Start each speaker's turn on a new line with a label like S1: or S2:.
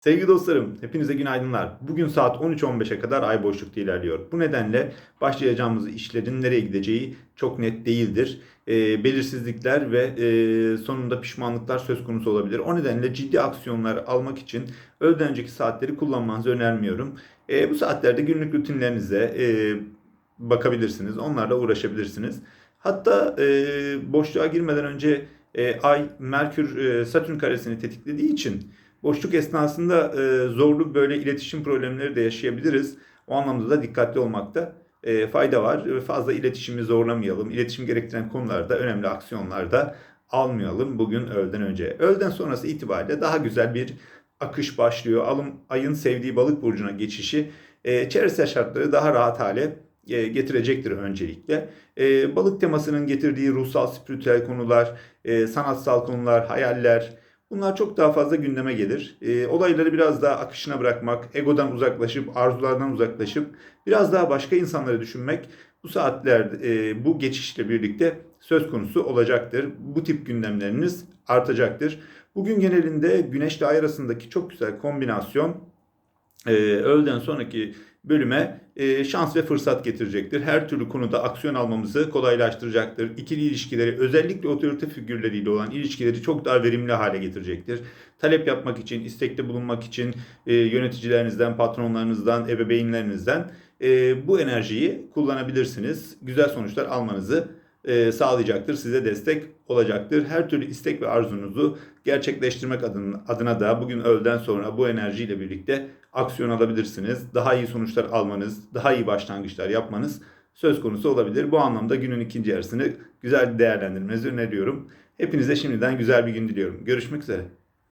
S1: Sevgili dostlarım, hepinize günaydınlar. Bugün saat 13.15'e kadar ay boşlukta ilerliyor. Bu nedenle başlayacağımız işlerin nereye gideceği çok net değildir. E, belirsizlikler ve e, sonunda pişmanlıklar söz konusu olabilir. O nedenle ciddi aksiyonlar almak için öğleden önceki saatleri kullanmanızı önermiyorum. E, bu saatlerde günlük rutinlerinize e, bakabilirsiniz, onlarla uğraşabilirsiniz. Hatta e, boşluğa girmeden önce e, Ay, Merkür, e, Satürn karesini tetiklediği için boşluk esnasında e, zorlu böyle iletişim problemleri de yaşayabiliriz. O anlamda da dikkatli olmakta e, fayda var. Fazla iletişimi zorlamayalım. İletişim gerektiren konularda önemli aksiyonlarda almayalım bugün öğleden önce. Öğleden sonrası itibariyle daha güzel bir akış başlıyor. Alım ayın sevdiği balık burcuna geçişi e, çevresel şartları daha rahat hale e, getirecektir öncelikle. E, balık temasının getirdiği ruhsal, spiritüel konular, e, sanatsal konular, hayaller bunlar çok daha fazla gündeme gelir. E, olayları biraz daha akışına bırakmak, egodan uzaklaşıp, arzulardan uzaklaşıp biraz daha başka insanları düşünmek bu saatlerde e, bu geçişle birlikte söz konusu olacaktır. Bu tip gündemleriniz artacaktır. Bugün genelinde Güneş ile Ay arasındaki çok güzel kombinasyon e, öğleden sonraki bölüme e, şans ve fırsat getirecektir. Her türlü konuda aksiyon almamızı kolaylaştıracaktır. İkili ilişkileri özellikle otorite figürleriyle olan ilişkileri çok daha verimli hale getirecektir. Talep yapmak için, istekte bulunmak için e, yöneticilerinizden, patronlarınızdan, ebeveynlerinizden e, bu enerjiyi kullanabilirsiniz. Güzel sonuçlar almanızı e, sağlayacaktır. Size destek olacaktır. Her türlü istek ve arzunuzu gerçekleştirmek adına, adına da bugün öğleden sonra bu enerjiyle birlikte aksiyon alabilirsiniz. Daha iyi sonuçlar almanız, daha iyi başlangıçlar yapmanız söz konusu olabilir. Bu anlamda günün ikinci yarısını güzel değerlendirmenizi öneriyorum. Hepinize şimdiden güzel bir gün diliyorum. Görüşmek üzere.